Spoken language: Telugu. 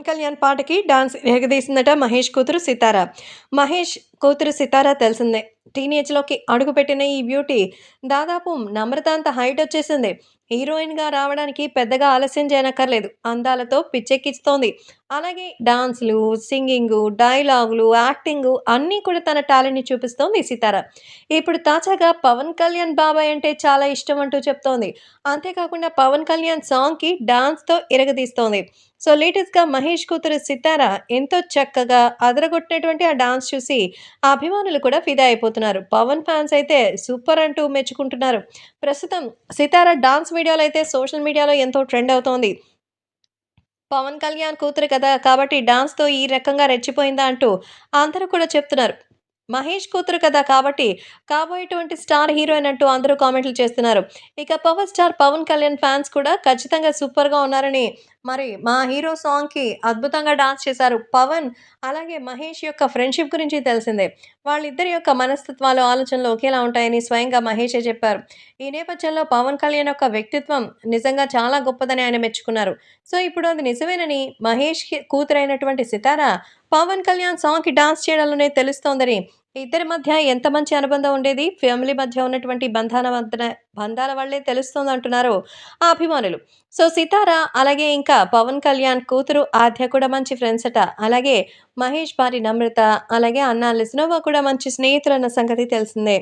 పవన్ కళ్యాణ్ పాటకి డాన్స్ ఎగదీసిందట మహేష్ కూతురు సితార. మహేష్ కూతురు సితార తెలిసిందే. టీనేజ్లోకి అడుగుపెట్టిన ఈ బ్యూటీ దాదాపు నమ్రత అంత హైట్ వచ్చేసింది. హీరోయిన్గా రావడానికి పెద్దగా ఆలస్యం చేయనక్కర్లేదు. అందాలతో పిచ్చెక్కిస్తోంది. అలాగే డాన్స్లు సింగింగు డైలాగులు యాక్టింగు అన్నీ కూడా తన టాలెంట్ని చూపిస్తోంది సితార. ఇప్పుడు తాజాగా పవన్ కళ్యాణ్ బాబాయ్ అంటే చాలా ఇష్టం అంటూ చెప్తోంది. అంతేకాకుండా పవన్ కళ్యాణ్ సాంగ్కి డాన్స్తో ఇరగదీస్తోంది. సో లేటెస్ట్గా మహేష్ కూతురు సితార ఎంతో చక్కగా అదరగొట్టినటువంటి ఆ డాన్స్ చూసి అభిమానులు కూడా ఫిదా అయిపోతున్నారు. పవన్ ఫ్యాన్స్ అయితే సూపర్ అంటూ మెచ్చుకుంటున్నారు. ప్రస్తుతం సితార డాన్స్ వీడియోలు అయితే సోషల్ మీడియాలో ఎంతో ట్రెండ్ అవుతోంది. పవన్ కళ్యాణ్ కూతురు కదా కాబట్టి డాన్స్తో ఈ రకంగా రెచ్చిపోయిందా అంటూ అందరూ కూడా చెప్తున్నారు. మహేష్ కూతురు కదా కాబట్టి కాబోయేటువంటి స్టార్ హీరోయిన్ అంటూ అందరూ కామెంట్లు చేస్తున్నారు. ఇక power star Pawan Kalyan fans కూడా ఖచ్చితంగా సూపర్గా ఉన్నారని మరి మా హీరో సాంగ్కి అద్భుతంగా డాన్స్ చేశారు పవన్. అలాగే మహేష్ యొక్క ఫ్రెండ్షిప్ గురించి తెలిసిందే. వాళ్ళిద్దరి యొక్క మనస్తత్వాలు ఆలోచనలు ఒకేలా ఉంటాయని స్వయంగా మహేషే చెప్పారు. ఈ నేపథ్యంలో పవన్ కళ్యాణ్ యొక్క వ్యక్తిత్వం నిజంగా చాలా గొప్పదని ఆయన మెచ్చుకున్నారు. సో ఇప్పుడు అది నిజమేనని మహేష్ కూతురైనటువంటి సితార పవన్ కళ్యాణ్ సాంగ్కి డాన్స్ చేయడంలోనే తెలుస్తోందని ఇద్దరి మధ్య ఎంత మంచి అనుబంధం ఉండేది? ఫ్యామిలీ మధ్య ఉన్నటువంటి బంధాల బంధాల వల్లే తెలుస్తుంది అంటున్నారు ఆ అభిమానులు. సో సితార అలాగే ఇంకా పవన్ కళ్యాణ్ కూతురు ఆద్య కూడా మంచి ఫ్రెండ్స్ అట. అలాగే మహేష్ భార్య నమ్రత అలాగే అన్న లిస్నోవా కూడా మంచి స్నేహితులన్న సంగతి తెలిసిందే.